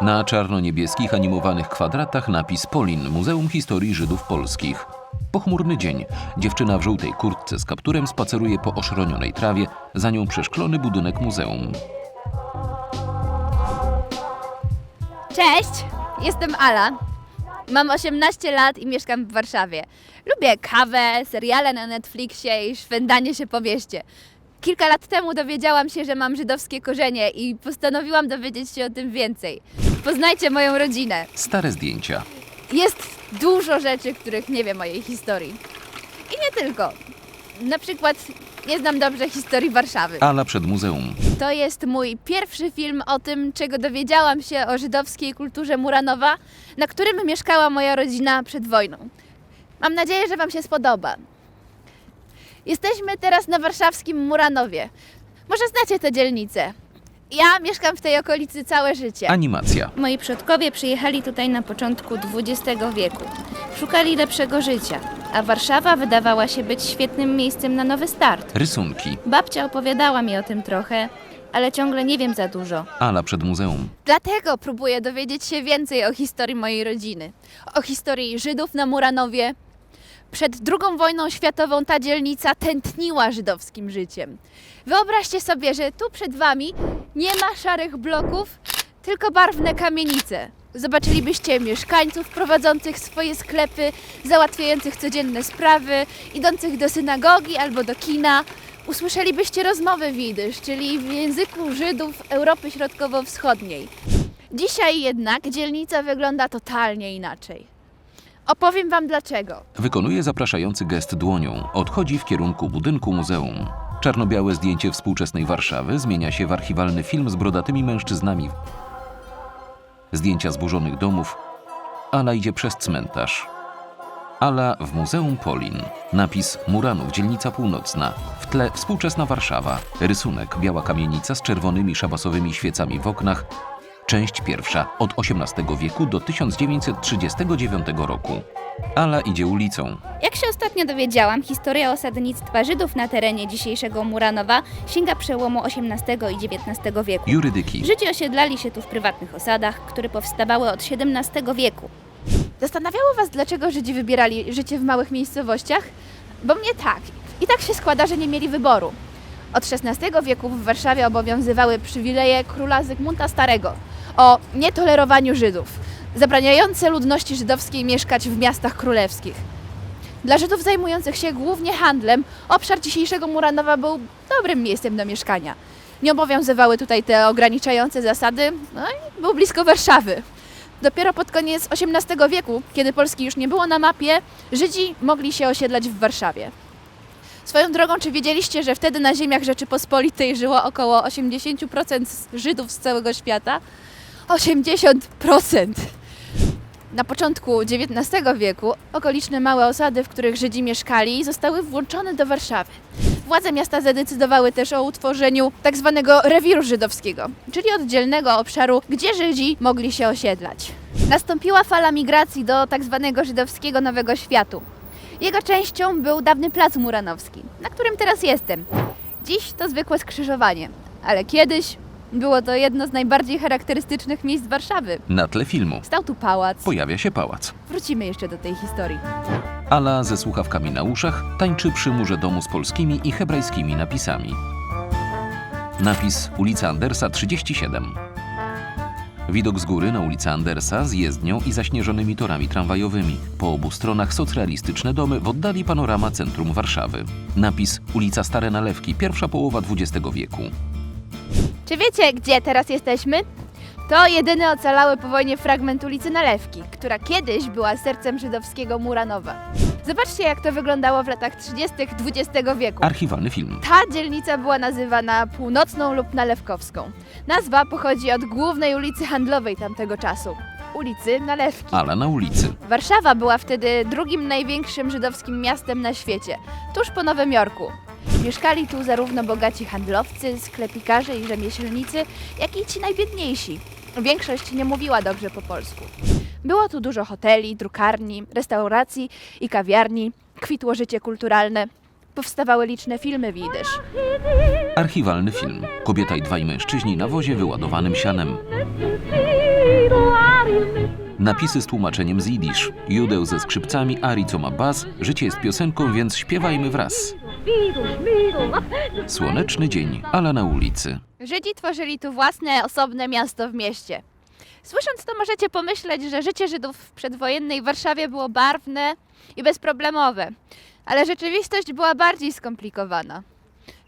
Na czarno-niebieskich animowanych kwadratach napis Polin, Muzeum Historii Żydów Polskich. Pochmurny dzień. Dziewczyna w żółtej kurtce z kapturem spaceruje po oszronionej trawie, za nią przeszklony budynek muzeum. Cześć, jestem Ala. Mam 18 lat i mieszkam w Warszawie. Lubię kawę, seriale na Netflixie i szwendanie się po mieście. Kilka lat temu dowiedziałam się, że mam żydowskie korzenie i postanowiłam dowiedzieć się o tym więcej. Poznajcie moją rodzinę. Stare zdjęcia. Jest dużo rzeczy, których nie wiem o jej historii. I nie tylko. Na przykład nie znam dobrze historii Warszawy. Ala przed muzeum. To jest mój pierwszy film o tym, czego dowiedziałam się o żydowskiej kulturze Muranowa, na którym mieszkała moja rodzina przed wojną. Mam nadzieję, że Wam się spodoba. Jesteśmy teraz na warszawskim Muranowie. Może znacie tę dzielnicę. Ja mieszkam w tej okolicy całe życie. Animacja. Moi przodkowie przyjechali tutaj na początku XX wieku. Szukali lepszego życia, a Warszawa wydawała się być świetnym miejscem na nowy start. Rysunki. Babcia opowiadała mi o tym trochę, ale ciągle nie wiem za dużo. Ala przed muzeum. Dlatego próbuję dowiedzieć się więcej o historii mojej rodziny. O historii Żydów na Muranowie. Przed II wojną światową ta dzielnica tętniła żydowskim życiem. Wyobraźcie sobie, że tu przed wami nie ma szarych bloków, tylko barwne kamienice. Zobaczylibyście mieszkańców prowadzących swoje sklepy, załatwiających codzienne sprawy, idących do synagogi albo do kina. Usłyszelibyście rozmowy widysz, czyli w języku Żydów Europy Środkowo-Wschodniej. Dzisiaj jednak dzielnica wygląda totalnie inaczej. Opowiem Wam dlaczego. Wykonuje zapraszający gest dłonią. Odchodzi w kierunku budynku muzeum. Czarno-białe zdjęcie współczesnej Warszawy zmienia się w archiwalny film z brodatymi mężczyznami. Zdjęcia zburzonych domów. Ala idzie przez cmentarz. Ala w Muzeum Polin. Napis Muranów, dzielnica północna. W tle współczesna Warszawa. Rysunek biała kamienica z czerwonymi szabasowymi świecami w oknach. Część pierwsza od XVIII wieku do 1939 roku. Ala idzie ulicą. Jak się ostatnio dowiedziałam, historia osadnictwa Żydów na terenie dzisiejszego Muranowa sięga przełomu XVIII i XIX wieku. Jurydyki. Żydzi osiedlali się tu w prywatnych osadach, które powstawały od XVII wieku. Zastanawiało Was, dlaczego Żydzi wybierali życie w małych miejscowościach? Bo mnie tak. I tak się składa, że nie mieli wyboru. Od XVI wieku w Warszawie obowiązywały przywileje króla Zygmunta Starego o nietolerowaniu Żydów, zabraniające ludności żydowskiej mieszkać w miastach królewskich. Dla Żydów zajmujących się głównie handlem, obszar dzisiejszego Muranowa był dobrym miejscem do mieszkania. Nie obowiązywały tutaj te ograniczające zasady, no i był blisko Warszawy. Dopiero pod koniec XVIII wieku, kiedy Polski już nie było na mapie, Żydzi mogli się osiedlać w Warszawie. Swoją drogą, czy wiedzieliście, że wtedy na ziemiach Rzeczypospolitej żyło około 80% Żydów z całego świata? 80%! Na początku XIX wieku okoliczne małe osady, w których Żydzi mieszkali, zostały włączone do Warszawy. Władze miasta zadecydowały też o utworzeniu tak zwanego rewiru żydowskiego, czyli oddzielnego obszaru, gdzie Żydzi mogli się osiedlać. Nastąpiła fala migracji do tak zwanego żydowskiego Nowego Światu. Jego częścią był dawny plac Muranowski, na którym teraz jestem. Dziś to zwykłe skrzyżowanie, ale kiedyś było to jedno z najbardziej charakterystycznych miejsc Warszawy. Na tle filmu Stał tu pałac. pojawia się pałac. Wrócimy jeszcze do tej historii. Ala ze słuchawkami na uszach tańczy przy murze domu z polskimi i hebrajskimi napisami. Napis ulica Andersa 37. Widok z góry na ulicę Andersa z jezdnią i zaśnieżonymi torami tramwajowymi. Po obu stronach socrealistyczne domy, w oddali panorama centrum Warszawy. Napis ulica Stare Nalewki, pierwsza połowa XX wieku. Czy wiecie, gdzie teraz jesteśmy? To jedyny ocalały po wojnie fragment ulicy Nalewki, która kiedyś była sercem żydowskiego Muranowa. Zobaczcie, jak to wyglądało w latach 30. XX wieku. Archiwalny film. Ta dzielnica była nazywana Północną lub Nalewkowską. Nazwa pochodzi od głównej ulicy handlowej tamtego czasu ulicy Nalewki. Ala na ulicy. Warszawa była wtedy drugim największym żydowskim miastem na świecie, tuż po Nowym Jorku. Mieszkali tu zarówno bogaci handlowcy, sklepikarze i rzemieślnicy, jak i ci najbiedniejsi. Większość nie mówiła dobrze po polsku. Było tu dużo hoteli, drukarni, restauracji i kawiarni, kwitło życie kulturalne. Powstawały liczne filmy w jidysz. Archiwalny film. Kobieta i dwaj mężczyźni na wozie wyładowanym sianem. Napisy z tłumaczeniem z jidysz. Judeł ze skrzypcami, Ari co ma bas. Życie jest piosenką, więc śpiewajmy wraz. Słoneczny dzień, ala na ulicy. Żydzi tworzyli tu własne, osobne miasto w mieście. Słysząc to możecie pomyśleć, że życie Żydów w przedwojennej Warszawie było barwne i bezproblemowe. Ale rzeczywistość była bardziej skomplikowana.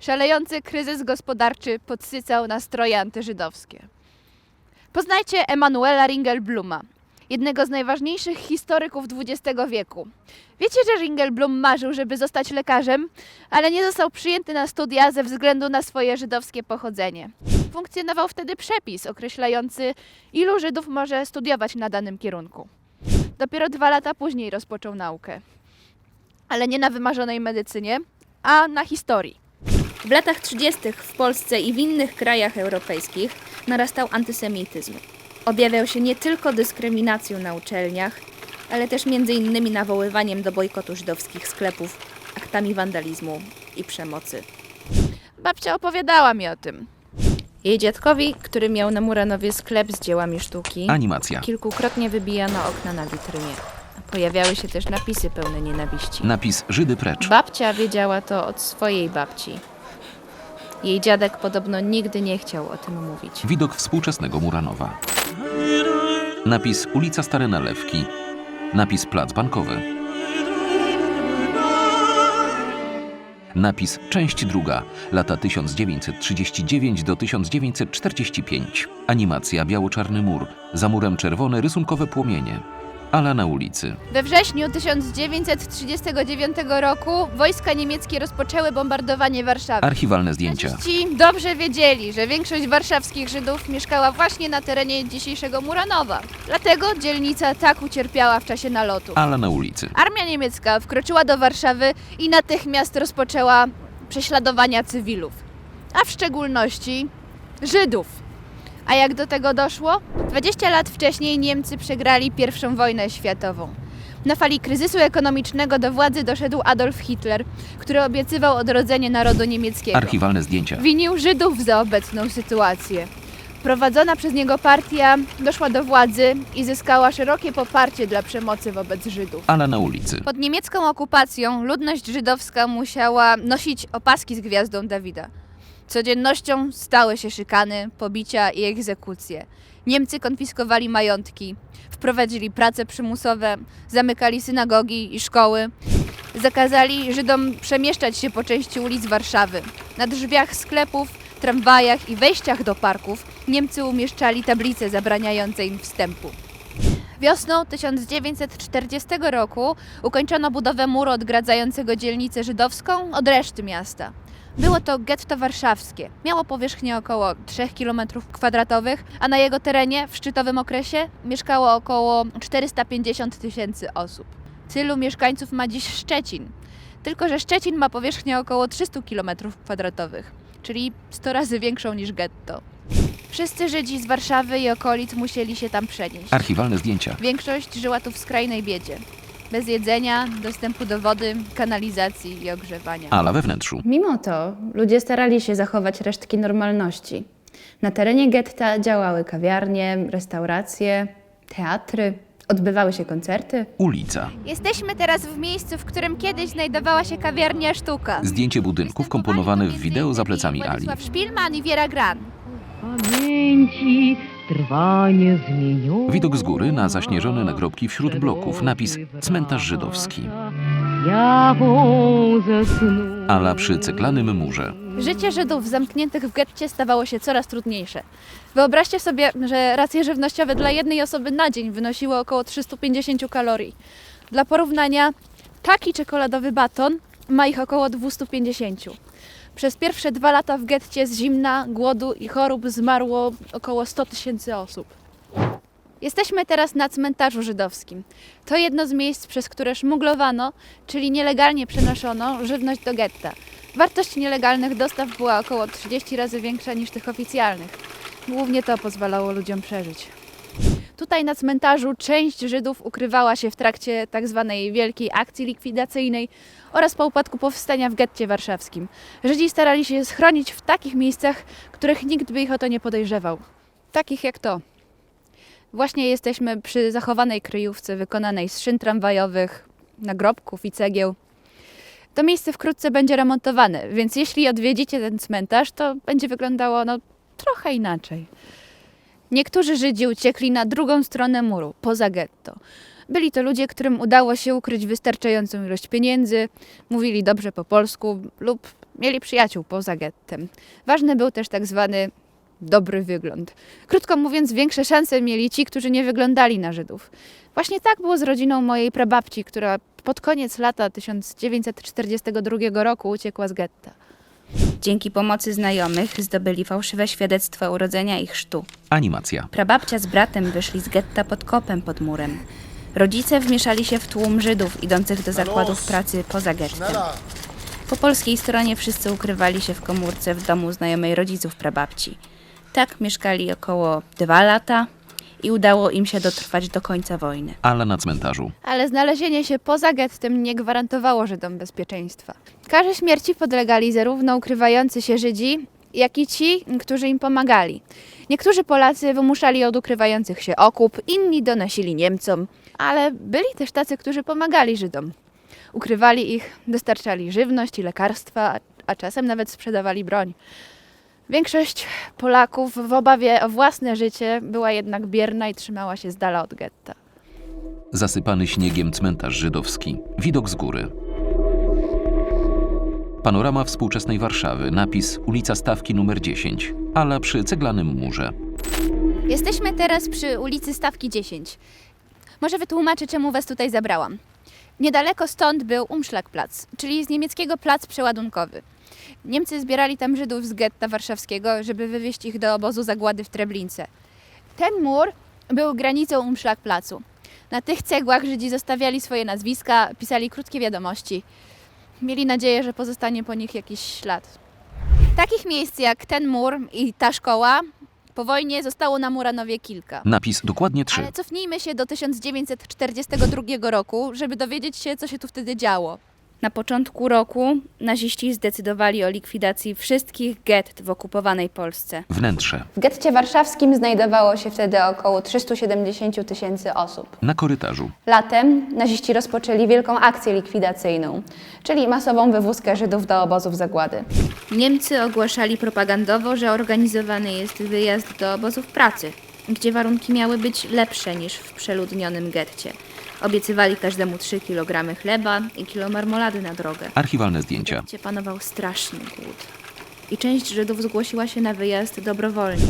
Szalejący kryzys gospodarczy podsycał nastroje antyżydowskie. Poznajcie Emanuela Ringelbluma, jednego z najważniejszych historyków XX wieku. Wiecie, że Ringelblum marzył, żeby zostać lekarzem, ale nie został przyjęty na studia ze względu na swoje żydowskie pochodzenie. Funkcjonował wtedy przepis określający, ilu Żydów może studiować na danym kierunku. Dopiero dwa lata później rozpoczął naukę. Ale nie na wymarzonej medycynie, a na historii. W latach 30. w Polsce i w innych krajach europejskich narastał antysemityzm. Objawiał się nie tylko dyskryminacją na uczelniach, ale też między innymi nawoływaniem do bojkotu żydowskich sklepów, aktami wandalizmu i przemocy. Babcia opowiadała mi o tym. Jej dziadkowi, który miał na Muranowie sklep z dziełami sztuki, Animacja. kilkukrotnie wybijano okna na witrynie. Pojawiały się też napisy pełne nienawiści. Napis Żydy precz. Babcia wiedziała to od swojej babci. Jej dziadek podobno nigdy nie chciał o tym mówić. Widok współczesnego Muranowa. Napis Ulica Stare Nalewki. Napis Plac Bankowy. Napis Część druga, lata 1939 do 1945. Animacja Biało-czarny mur, za murem czerwone rysunkowe płomienie. Ala na ulicy. We wrześniu 1939 roku wojska niemieckie rozpoczęły bombardowanie Warszawy. Archiwalne zdjęcia. Naziści dobrze wiedzieli, że większość warszawskich Żydów mieszkała właśnie na terenie dzisiejszego Muranowa. Dlatego dzielnica tak ucierpiała w czasie nalotu. Ala na ulicy. Armia niemiecka wkroczyła do Warszawy i natychmiast rozpoczęła prześladowania cywilów, a w szczególności Żydów. A jak do tego doszło? 20 lat wcześniej Niemcy przegrali I wojnę światową. Na fali kryzysu ekonomicznego do władzy doszedł Adolf Hitler, który obiecywał odrodzenie narodu niemieckiego. Archiwalne zdjęcia. Winił Żydów za obecną sytuację. Prowadzona przez niego partia doszła do władzy i zyskała szerokie poparcie dla przemocy wobec Żydów. Ala na ulicy. Pod niemiecką okupacją ludność żydowska musiała nosić opaski z gwiazdą Dawida. Codziennością stały się szykany, pobicia i egzekucje. Niemcy konfiskowali majątki, wprowadzili prace przymusowe, zamykali synagogi i szkoły, zakazali Żydom przemieszczać się po części ulic Warszawy. Na drzwiach sklepów, tramwajach i wejściach do parków Niemcy umieszczali tablice zabraniające im wstępu. Wiosną 1940 roku ukończono budowę muru odgradzającego dzielnicę żydowską od reszty miasta. Było to getto warszawskie. Miało powierzchnię około 3 km kwadratowych, a na jego terenie w szczytowym okresie mieszkało około 450 tysięcy osób. Tylu mieszkańców ma dziś Szczecin. Tylko, że Szczecin ma powierzchnię około 300 km kwadratowych, czyli 100 razy większą niż getto. Wszyscy Żydzi z Warszawy i okolic musieli się tam przenieść. Archiwalne zdjęcia. Większość żyła tu w skrajnej biedzie. Bez jedzenia, dostępu do wody, kanalizacji i ogrzewania. Ala we wnętrzu. Mimo to ludzie starali się zachować resztki normalności. Na terenie getta działały kawiarnie, restauracje, teatry, odbywały się koncerty. Ulica. Jesteśmy teraz w miejscu, w którym kiedyś znajdowała się kawiarnia Sztuka. Zdjęcie budynków komponowane w wideo za plecami Ali. Władysław Szpilman i Wiera Gran. pamięci Widok z góry na zaśnieżone nagrobki wśród bloków. Napis Cmentarz żydowski. Jawą ze snu. Ala przy ceglanym murze. Życie Żydów zamkniętych w getcie stawało się coraz trudniejsze. Wyobraźcie sobie, że racje żywnościowe dla jednej osoby na dzień wynosiły około 350 kalorii. Dla porównania, taki czekoladowy baton ma ich około 250. Przez pierwsze dwa lata w getcie z zimna, głodu i chorób zmarło około 100 tysięcy osób. Jesteśmy teraz na cmentarzu żydowskim. To jedno z miejsc, przez które szmuglowano, czyli nielegalnie przenoszono żywność do getta. Wartość nielegalnych dostaw była około 30 razy większa niż tych oficjalnych. Głównie to pozwalało ludziom przeżyć. Tutaj na cmentarzu część Żydów ukrywała się w trakcie tzw. wielkiej akcji likwidacyjnej oraz po upadku powstania w getcie warszawskim. Żydzi starali się schronić w takich miejscach, których nikt by ich o to nie podejrzewał. Takich jak to. Właśnie jesteśmy przy zachowanej kryjówce wykonanej z szyn tramwajowych, nagrobków i cegieł. To miejsce wkrótce będzie remontowane, więc jeśli odwiedzicie ten cmentarz, to będzie wyglądało no, trochę inaczej. Niektórzy Żydzi uciekli na drugą stronę muru, poza getto. Byli to ludzie, którym udało się ukryć wystarczającą ilość pieniędzy, mówili dobrze po polsku lub mieli przyjaciół poza gettem. Ważny był też tak zwany dobry wygląd. Krótko mówiąc, większe szanse mieli ci, którzy nie wyglądali na Żydów. Właśnie tak było z rodziną mojej prababci, która pod koniec lata 1942 roku uciekła z getta. Dzięki pomocy znajomych zdobyli fałszywe świadectwo urodzenia i chrztu. Animacja. Prababcia z bratem wyszli z getta pod kopem pod murem. Rodzice wmieszali się w tłum Żydów idących do zakładów pracy poza gettem. Po polskiej stronie wszyscy ukrywali się w komórce w domu znajomej rodziców prababci. Tak mieszkali około dwa lata i udało im się dotrwać do końca wojny. Ala na cmentarzu. Ale znalezienie się poza gettem nie gwarantowało Żydom bezpieczeństwa. Karze śmierci podlegali zarówno ukrywający się Żydzi, jak i ci, którzy im pomagali. Niektórzy Polacy wymuszali od ukrywających się okup, inni donosili Niemcom, ale byli też tacy, którzy pomagali Żydom. Ukrywali ich, dostarczali żywność i lekarstwa, a czasem nawet sprzedawali broń. Większość Polaków w obawie o własne życie była jednak bierna i trzymała się z dala od getta. Zasypany śniegiem cmentarz żydowski. Widok z góry. Panorama współczesnej Warszawy. Napis ulica Stawki numer 10. Ala przy ceglanym murze. Jesteśmy teraz przy ulicy Stawki 10. Może wytłumaczę, czemu was tutaj zabrałam. Niedaleko stąd był Umschlagplatz, czyli z niemieckiego plac przeładunkowy. Niemcy zbierali tam Żydów z getta warszawskiego, żeby wywieźć ich do obozu zagłady w Treblince. Ten mur był granicą Umschlagplacu. Na tych cegłach Żydzi zostawiali swoje nazwiska, pisali krótkie wiadomości. Mieli nadzieję, że pozostanie po nich jakiś ślad. Takich miejsc jak ten mur i ta szkoła po wojnie zostało na Muranowie kilka. Napis dokładnie 3. Ale cofnijmy się do 1942 roku, żeby dowiedzieć się, co się tu wtedy działo. Na początku roku naziści zdecydowali o likwidacji wszystkich gett w okupowanej Polsce. Wnętrze. W getcie warszawskim znajdowało się wtedy około 370 tysięcy osób. Na korytarzu. Latem naziści rozpoczęli wielką akcję likwidacyjną, czyli masową wywózkę Żydów do obozów zagłady. Niemcy ogłaszali propagandowo, że organizowany jest wyjazd do obozów pracy, gdzie warunki miały być lepsze niż w przeludnionym getcie. Obiecywali każdemu 3 kg chleba i kilo marmolady na drogę. Archiwalne zdjęcia. Gdzie panował straszny głód. I część Żydów zgłosiła się na wyjazd dobrowolnie.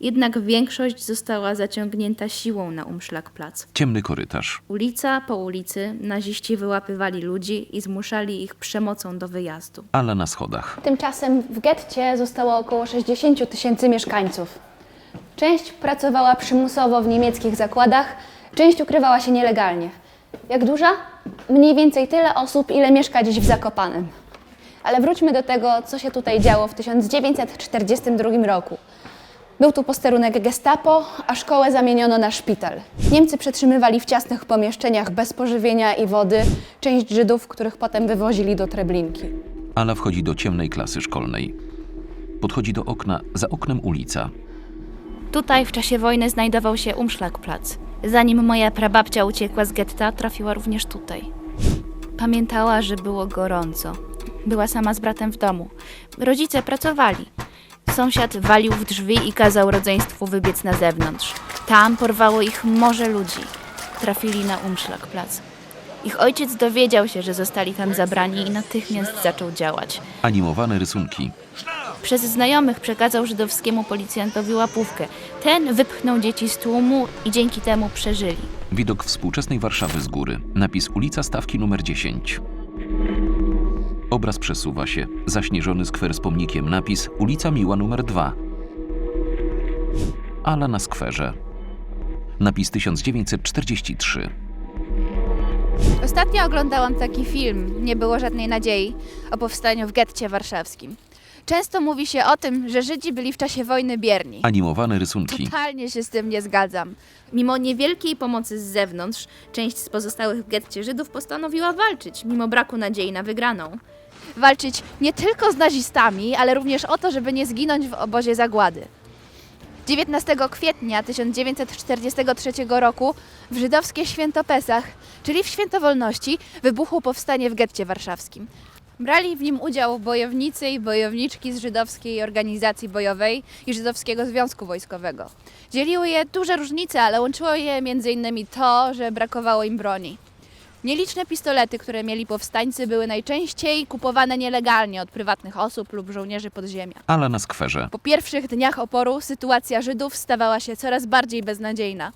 Jednak większość została zaciągnięta siłą na Umschlagplatz. Ciemny korytarz. Ulica po ulicy naziści wyłapywali ludzi i zmuszali ich przemocą do wyjazdu. Ala na schodach. Tymczasem w getcie zostało około 60 tysięcy mieszkańców. Część pracowała przymusowo w niemieckich zakładach, część ukrywała się nielegalnie. Jak duża? Mniej więcej tyle osób, ile mieszka dziś w Zakopanem. Ale wróćmy do tego, co się tutaj działo w 1942 roku. Był tu posterunek gestapo, a szkołę zamieniono na szpital. Niemcy przetrzymywali w ciasnych pomieszczeniach bez pożywienia i wody część Żydów, których potem wywozili do Treblinki. Ala wchodzi do ciemnej klasy szkolnej. Podchodzi do okna, za oknem ulica. Tutaj w czasie wojny znajdował się Umschlagplatz. Zanim moja prababcia uciekła z getta, trafiła również tutaj. Pamiętała, że było gorąco. Była sama z bratem w domu. Rodzice pracowali. Sąsiad walił w drzwi i kazał rodzeństwu wybiec na zewnątrz. Tam porwało ich morze ludzi. Trafili na Umschlagplatz. Ich ojciec dowiedział się, że zostali tam zabrani i natychmiast zaczął działać. Animowane rysunki. Przez znajomych przekazał żydowskiemu policjantowi łapówkę. Ten wypchnął dzieci z tłumu i dzięki temu przeżyli. Widok współczesnej Warszawy z góry. Napis ulica Stawki numer 10. Obraz przesuwa się. Zaśnieżony skwer z pomnikiem. Napis ulica Miła numer 2. Ala na skwerze. Napis 1943. Ostatnio oglądałam taki film, nie było żadnej nadziei, o powstaniu w getcie warszawskim. Często mówi się o tym, że Żydzi byli w czasie wojny bierni. Animowane rysunki. Totalnie się z tym nie zgadzam. Mimo niewielkiej pomocy z zewnątrz, część z pozostałych w getcie Żydów postanowiła walczyć, mimo braku nadziei na wygraną. Walczyć nie tylko z nazistami, ale również o to, żeby nie zginąć w obozie zagłady. 19 kwietnia 1943 roku w żydowskie święto Pesach, czyli w święto wolności, wybuchło powstanie w getcie warszawskim. Brali w nim udział bojownicy i bojowniczki z żydowskiej organizacji bojowej i żydowskiego związku wojskowego. Dzieliły je duże różnice, ale łączyło je m.in. to, że brakowało im broni. Nieliczne pistolety, które mieli powstańcy, były najczęściej kupowane nielegalnie od prywatnych osób lub żołnierzy podziemia. Ala na skwerze. Po pierwszych dniach oporu sytuacja Żydów stawała się coraz bardziej beznadziejna.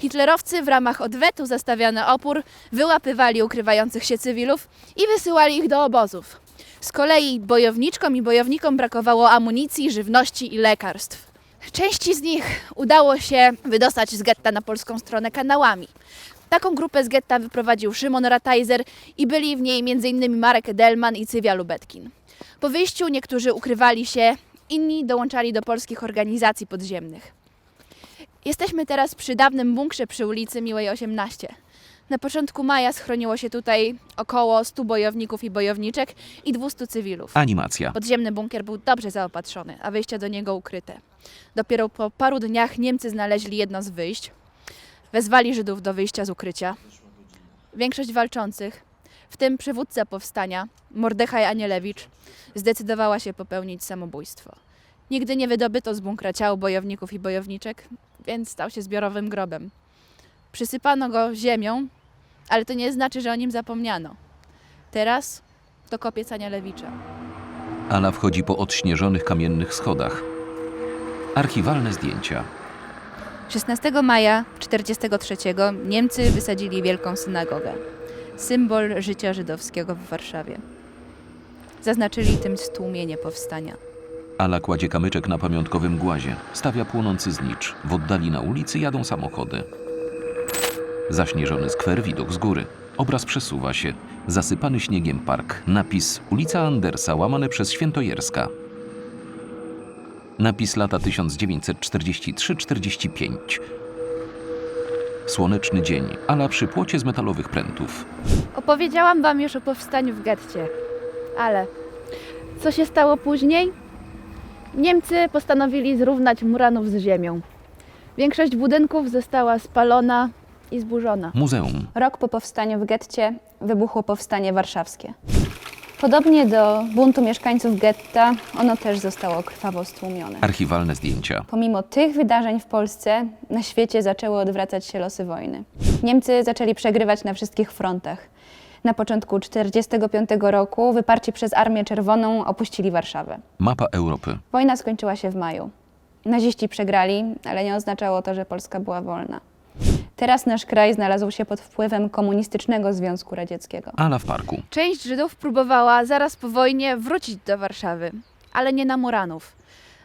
Hitlerowcy w ramach odwetu za stawiany opór wyłapywali ukrywających się cywilów i wysyłali ich do obozów. Z kolei bojowniczkom i bojownikom brakowało amunicji, żywności i lekarstw. Części z nich udało się wydostać z getta na polską stronę kanałami. Taką grupę z getta wyprowadził Szymon Ratajzer i byli w niej m.in. Marek Edelman i Cywia Lubetkin. Po wyjściu niektórzy ukrywali się, inni dołączali do polskich organizacji podziemnych. Jesteśmy teraz przy dawnym bunkrze przy ulicy Miłej 18. Na początku maja schroniło się tutaj około 100 bojowników i bojowniczek i 200 cywilów. Animacja. Podziemny bunkier był dobrze zaopatrzony, a wyjścia do niego ukryte. Dopiero po paru dniach Niemcy znaleźli jedno z wyjść. Wezwali Żydów do wyjścia z ukrycia. Większość walczących, w tym przywódca powstania, Mordechaj Anielewicz, zdecydowała się popełnić samobójstwo. Nigdy nie wydobyto z bunkra ciał bojowników i bojowniczek, więc stał się zbiorowym grobem. Przysypano go ziemią, ale to nie znaczy, że o nim zapomniano. Teraz to kopiec Anielewicza. Ala wchodzi po odśnieżonych kamiennych schodach. Archiwalne zdjęcia. 16 maja 1943 Niemcy wysadzili Wielką Synagogę, symbol życia żydowskiego w Warszawie. Zaznaczyli tym stłumienie powstania. Ala kładzie kamyczek na pamiątkowym głazie. Stawia płonący znicz. W oddali na ulicy jadą samochody. Zaśnieżony skwer, widok z góry. Obraz przesuwa się. Zasypany śniegiem park. Napis ulica Andersa, łamane przez Świętojerska. Napis lata 1943-45. Słoneczny dzień. Ala przy płocie z metalowych prętów. Opowiedziałam Wam już o powstaniu w getcie, ale co się stało później? Niemcy postanowili zrównać Muranów z ziemią. Większość budynków została spalona i zburzona. Muzeum. Rok po powstaniu w getcie wybuchło powstanie warszawskie. Podobnie do buntu mieszkańców getta, ono też zostało krwawo stłumione. Archiwalne zdjęcia. Pomimo tych wydarzeń w Polsce, na świecie zaczęły odwracać się losy wojny. Niemcy zaczęli przegrywać na wszystkich frontach. Na początku 1945 roku, wyparci przez Armię Czerwoną, opuścili Warszawę. Mapa Europy. Wojna skończyła się w maju. Naziści przegrali, ale nie oznaczało to, że Polska była wolna. Teraz nasz kraj znalazł się pod wpływem komunistycznego Związku Radzieckiego. Ala w parku. Część Żydów próbowała zaraz po wojnie wrócić do Warszawy, ale nie na Muranów.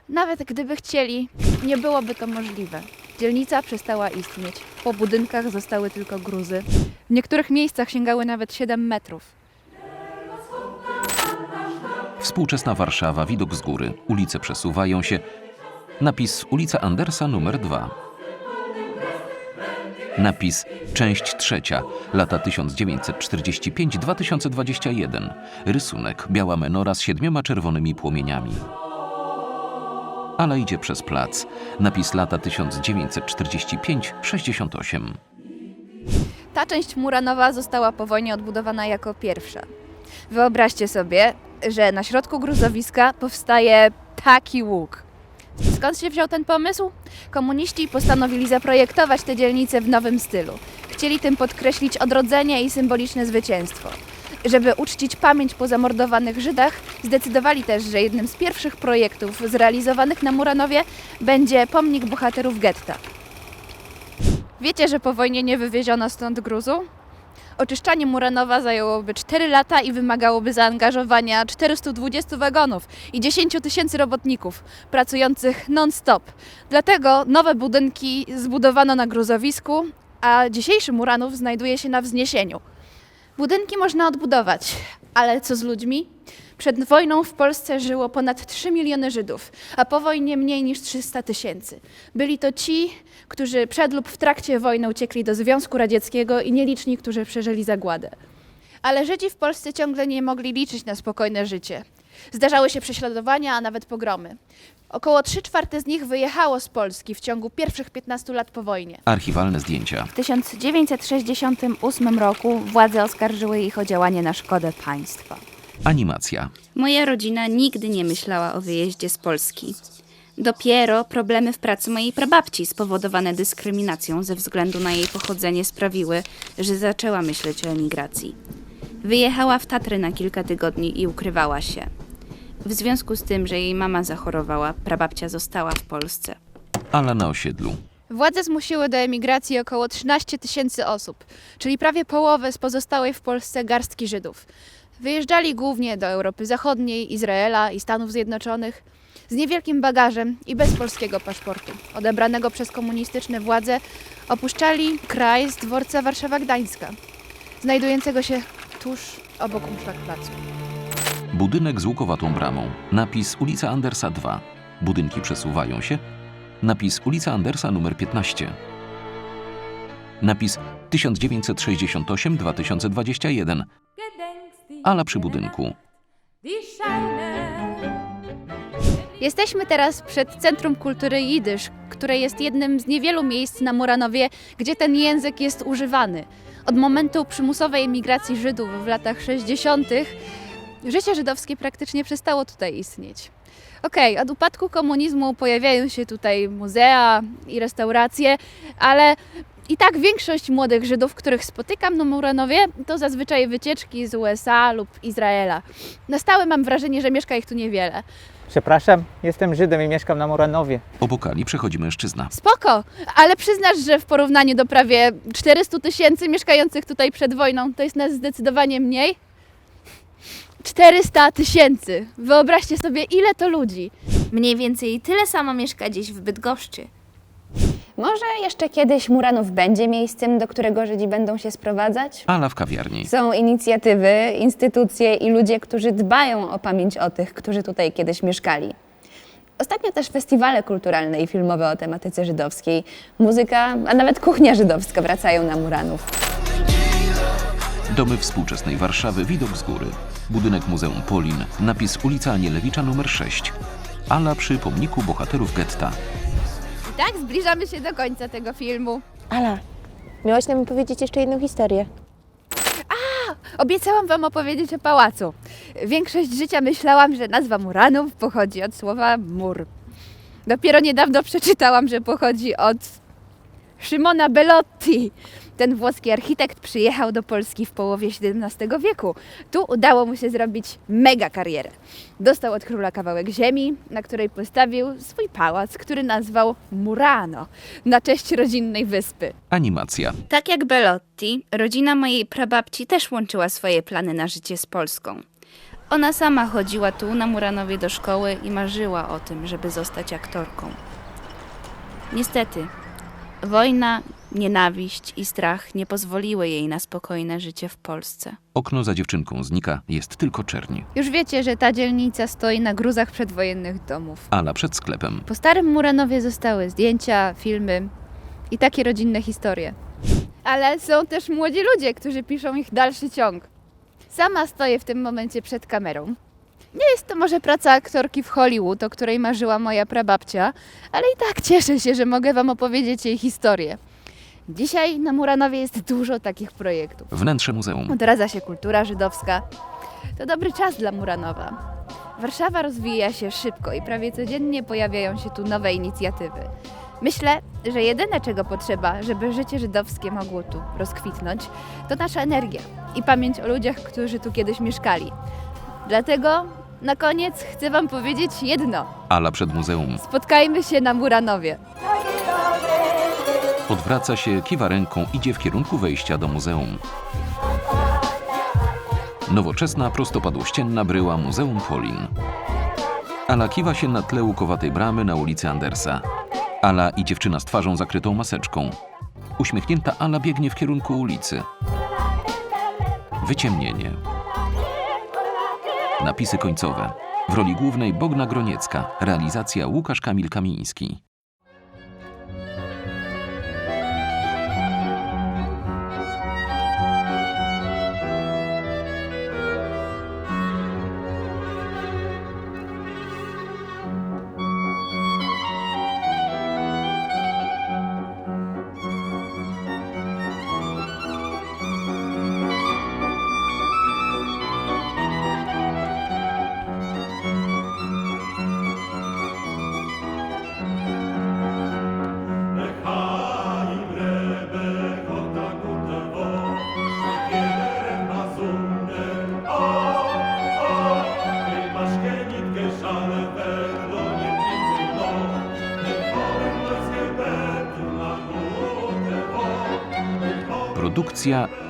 Nawet gdyby chcieli, nie byłoby to możliwe. Dzielnica przestała istnieć. Po budynkach zostały tylko gruzy. W niektórych miejscach sięgały nawet 7 metrów. Współczesna Warszawa, widok z góry. Ulice przesuwają się. Napis ulica Andersa numer 2. Napis część trzecia, lata 1945-2021. Rysunek biała menora z siedmioma czerwonymi płomieniami. Ala idzie przez plac. Napis lata 1945-68. Ta część Muranowa została po wojnie odbudowana jako pierwsza. Wyobraźcie sobie, że na środku gruzowiska powstaje taki łuk. Skąd się wziął ten pomysł? Komuniści postanowili zaprojektować tę dzielnicę w nowym stylu. Chcieli tym podkreślić odrodzenie i symboliczne zwycięstwo. Żeby uczcić pamięć po zamordowanych Żydach, zdecydowali też, że jednym z pierwszych projektów zrealizowanych na Muranowie będzie pomnik bohaterów getta. Wiecie, że po wojnie nie wywieziono stąd gruzu? Oczyszczanie Muranowa zajęłoby 4 lata i wymagałoby zaangażowania 420 wagonów i 10 tysięcy robotników pracujących non-stop. Dlatego nowe budynki zbudowano na gruzowisku, a dzisiejszy Muranów znajduje się na wzniesieniu. Budynki można odbudować, ale co z ludźmi? Przed wojną w Polsce żyło ponad 3 miliony Żydów, a po wojnie mniej niż 300 tysięcy. Byli to ci, którzy przed lub w trakcie wojny uciekli do Związku Radzieckiego i nieliczni, którzy przeżyli zagładę. Ale Żydzi w Polsce ciągle nie mogli liczyć na spokojne życie. Zdarzały się prześladowania, a nawet pogromy. Około 3 czwarte z nich wyjechało z Polski w ciągu pierwszych 15 lat po wojnie. Archiwalne zdjęcia. W 1968 roku władze oskarżyły ich o działanie na szkodę państwa. Animacja. Moja rodzina nigdy nie myślała o wyjeździe z Polski. Dopiero problemy w pracy mojej prababci, spowodowane dyskryminacją ze względu na jej pochodzenie, sprawiły, że zaczęła myśleć o emigracji. Wyjechała w Tatry na kilka tygodni i ukrywała się. W związku z tym, że jej mama zachorowała, prababcia została w Polsce. Ala na osiedlu. Władze zmusiły do emigracji około 13 tysięcy osób, czyli prawie połowę z pozostałej w Polsce garstki Żydów. Wyjeżdżali głównie do Europy Zachodniej, Izraela i Stanów Zjednoczonych z niewielkim bagażem i bez polskiego paszportu. Odebranego przez komunistyczne władze opuszczali kraj z dworca Warszawa-Gdańska, znajdującego się tuż obok Umschlagplacu. Budynek z łukowatą bramą. Napis ulica Andersa 2. Budynki przesuwają się. Napis ulica Andersa numer 15. Napis 1968-2021. Ala przy budynku. Jesteśmy teraz przed Centrum Kultury Jidysz, które jest jednym z niewielu miejsc na Muranowie, gdzie ten język jest używany. Od momentu przymusowej emigracji Żydów w latach 60. życie żydowskie praktycznie przestało tutaj istnieć. Okej, od upadku komunizmu pojawiają się tutaj muzea i restauracje, ale i tak większość młodych Żydów, których spotykam na Muranowie, to zazwyczaj wycieczki z USA lub Izraela. Na stałe mam wrażenie, że mieszka ich tu niewiele. Przepraszam, jestem Żydem i mieszkam na Muranowie. Obok Ali przechodzi mężczyzna. Spoko, ale przyznasz, że w porównaniu do prawie 400 tysięcy mieszkających tutaj przed wojną, to jest nas zdecydowanie mniej? 400 tysięcy! Wyobraźcie sobie, ile to ludzi. Mniej więcej tyle samo mieszka dziś w Bydgoszczy. Może jeszcze kiedyś Muranów będzie miejscem, do którego Żydzi będą się sprowadzać? Ala w kawiarni. Są inicjatywy, instytucje i ludzie, którzy dbają o pamięć o tych, którzy tutaj kiedyś mieszkali. Ostatnio też festiwale kulturalne i filmowe o tematyce żydowskiej, muzyka, a nawet kuchnia żydowska wracają na Muranów. Domy współczesnej Warszawy, widok z góry. Budynek Muzeum Polin. Napis ulica Anielewicza numer 6. Ala przy pomniku bohaterów getta. I tak zbliżamy się do końca tego filmu. Ala, miałaś nam powiedzieć jeszcze jedną historię. Obiecałam Wam opowiedzieć o pałacu. Większość życia myślałam, że nazwa Muranów pochodzi od słowa mur. Dopiero niedawno przeczytałam, że pochodzi od Szymona Bellotti. Ten włoski architekt przyjechał do Polski w połowie XVII wieku. Tu udało mu się zrobić mega karierę. Dostał od króla kawałek ziemi, na której postawił swój pałac, który nazwał Murano, na cześć rodzinnej wyspy. Animacja. Tak jak Belotti, rodzina mojej prababci też łączyła swoje plany na życie z Polską. Ona sama chodziła tu na Muranowie do szkoły i marzyła o tym, żeby zostać aktorką. Niestety, wojna, nienawiść i strach nie pozwoliły jej na spokojne życie w Polsce. Okno za dziewczynką znika, jest tylko czerni. Już wiecie, że ta dzielnica stoi na gruzach przedwojennych domów. Ala przed sklepem. Po starym Muranowie zostały zdjęcia, filmy i takie rodzinne historie. Ale są też młodzi ludzie, którzy piszą ich dalszy ciąg. Sama stoję w tym momencie przed kamerą. Nie jest to może praca aktorki w Hollywood, o której marzyła moja prababcia, ale i tak cieszę się, że mogę Wam opowiedzieć jej historię. Dzisiaj na Muranowie jest dużo takich projektów. Wnętrze muzeum. Odradza się kultura żydowska. To dobry czas dla Muranowa. Warszawa rozwija się szybko i prawie codziennie pojawiają się tu nowe inicjatywy. Myślę, że jedyne czego potrzeba, żeby życie żydowskie mogło tu rozkwitnąć, to nasza energia i pamięć o ludziach, którzy tu kiedyś mieszkali. Dlatego na koniec chcę Wam powiedzieć jedno. Ala przed muzeum. Spotkajmy się na Muranowie. Odwraca się, kiwa ręką, idzie w kierunku wejścia do muzeum. Nowoczesna, prostopadłościenna bryła Muzeum Polin. Ala kiwa się na tle łukowatej bramy na ulicy Andersa. Ala i dziewczyna z twarzą zakrytą maseczką. Uśmiechnięta Ala biegnie w kierunku ulicy. Wyciemnienie. Napisy końcowe. W roli głównej Bogna Groniecka. Realizacja Łukasz Kamil Kamiński.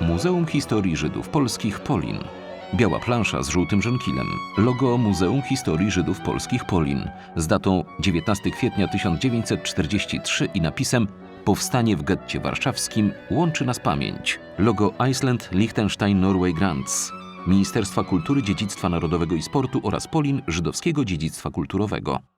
Muzeum Historii Żydów Polskich Polin. Biała plansza z żółtym żonkilem. Logo Muzeum Historii Żydów Polskich Polin z datą 19 kwietnia 1943 i napisem Powstanie w getcie warszawskim łączy nas pamięć. Logo Iceland Liechtenstein Norway Grants. Ministerstwa Kultury, Dziedzictwa Narodowego i Sportu oraz Polin Żydowskiego Dziedzictwa Kulturowego.